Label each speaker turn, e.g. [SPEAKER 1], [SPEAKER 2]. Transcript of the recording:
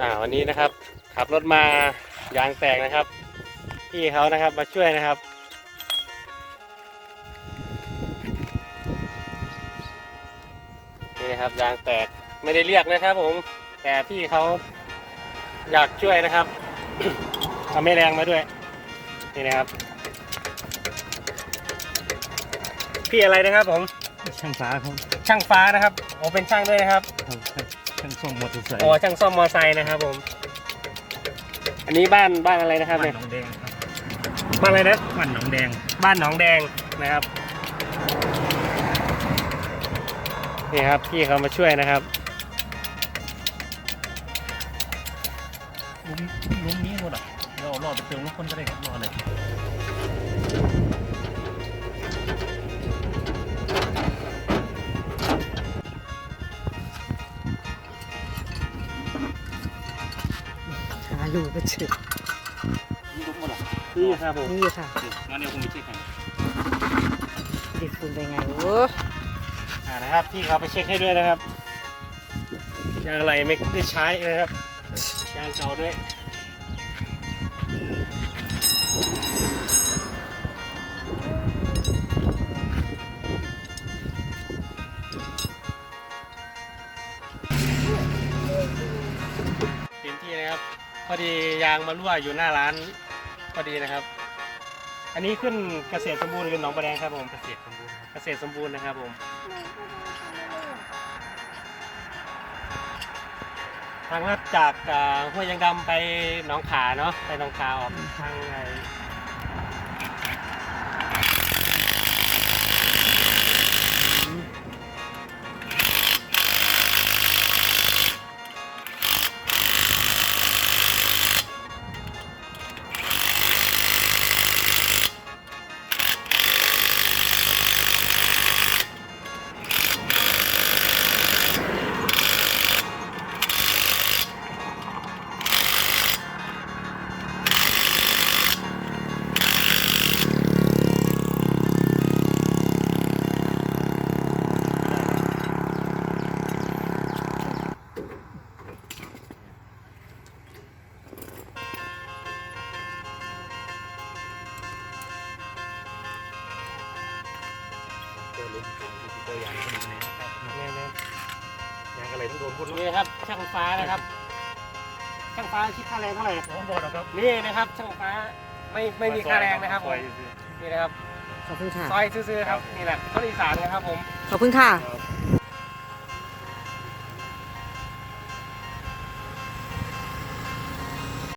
[SPEAKER 1] อ่าวันนี้นะครับ ขับรถมายางแตกนะครับ พี่เขานะครับมาช่วยนะครับนี่นะครับยางแตกไม่ได้เรียกนะครับ ผม แต่พี่เขาอยากช่วยนะครับทำให้แรงมาด้วย นี่นะครับ พี่อะไรนะครับผม
[SPEAKER 2] ช่างฟ้าครับ
[SPEAKER 1] ช่างฟ้านะครับโอ้เป็นช่างด้วยนะครับ
[SPEAKER 2] ช่างซ่อมมอเตอร์ไซค์
[SPEAKER 1] อ๋อช่างซ่อมมอไซค์นะครับผม อันนี้บ้านบ้านอะไรนะครับ
[SPEAKER 2] บ้าน
[SPEAKER 1] เนี่ย
[SPEAKER 2] หนองแดงครับ
[SPEAKER 1] บ้านอะไรนะ
[SPEAKER 2] บ้านหนองแดง
[SPEAKER 1] บ้านหนองแดงนะครับนี่ครับพี่เขามาช่วยนะครับ
[SPEAKER 2] ลุมลุมนี้หมดอะเรารอไปเติมลูกคนก็ได้ครับรอเลย
[SPEAKER 3] หาอยู่ก็เฉย
[SPEAKER 2] ลุมหมดอะ
[SPEAKER 1] นี่ครับผม
[SPEAKER 3] นี่ค่ะ
[SPEAKER 2] งั้นเดี๋ยวผมไปเช็คให้
[SPEAKER 3] ดิฝุ่นเป็นไงโอ้
[SPEAKER 1] อ่านะครับพี่เขาไปเช็คให้ด้วยนะครับยางอะไรไม่ได้ใช้นะครับยางเก่าด้วยเต็มที่นะครับ พอดียางมารั่วอยู่หน้าร้านพอดีนะครับ อันนี้ขึ้นเกษตรสมบูรณ์หรือหนองประแดงครับผม
[SPEAKER 2] เกษตรสมบูรณ์ครับ
[SPEAKER 1] เกษตรสมบูรณ์นะครับผมทางลัดจากอ่าห้วยยังดำไปหนองขาเนาะไปหนองขาออกทางไอ เนี่ยเนี่ย
[SPEAKER 2] ยางอะไรต้องโดนพ่น
[SPEAKER 1] นี่นะครับช่างฟ้านะครับ ช่างฟ้าคิดค่าแรงเท่าไหร่
[SPEAKER 2] น้องบอลนะครับ
[SPEAKER 1] นี่นะครับช่างฟ้าไม่ไม่มีค่าแรงนะครับผ
[SPEAKER 2] ซ
[SPEAKER 1] ม
[SPEAKER 2] อย
[SPEAKER 1] นี่นะครับ
[SPEAKER 3] ขอบคุณค่ะ
[SPEAKER 1] ซอยซื้อๆครับนี่แหละคนอีสานนะครับผม
[SPEAKER 3] ขอบคุณค่ะ
[SPEAKER 2] ครับ